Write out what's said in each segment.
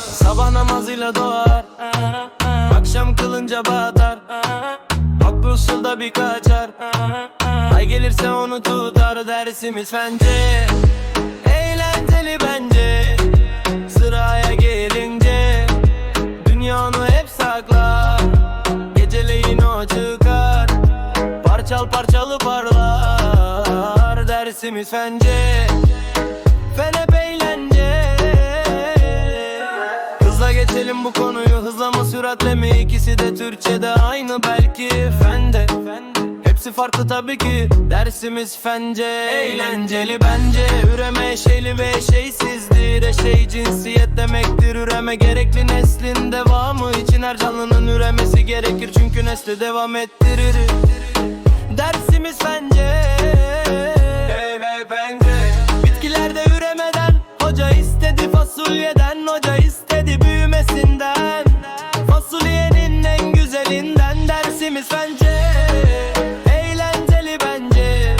Sabah namazıyla doğar. Akşam kılınca batar. Aklı usulda bir kaçar. Ay gelirse onu tutar dersimiz fence Eğlenceli bence. Sıraya gelince Dünya onu hep saklar. Geceleyin o çıkar. Parçal parçalı parlar Dersimiz fence Fen hep eğlence. Hızla geçelim bu konuyu Hızla mı süratle mi? İkisi de Türkçe'de aynı belki. Fende Hepsi farklı tabii ki. Dersimiz fence Eğlenceli bence. Üreme eşeğli ve eşeğsizdir Eşeğ cinsiyet demektir. Üreme gerekli neslin devamı için Her canlının üremesi gerekir. Çünkü nesli devam ettirir. Dersimiz bence fasulyeden Hoca istedi büyümesinden. Fasulyenin en güzelinden Dersimiz bence. Eğlenceli bence.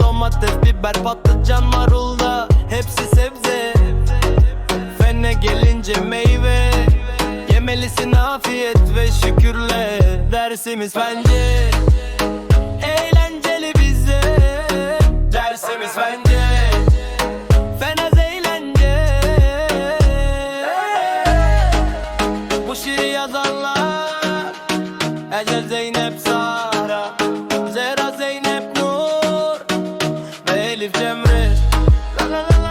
Domates, biber, patlıcan, marulda Hepsi sebze. Fene gelince meyve. Yemelisin afiyet ve şükürle Dersimiz bence Ecel Zeynep Sahra Zehra Zeynep Nur Ve Elif Cemre. La la la la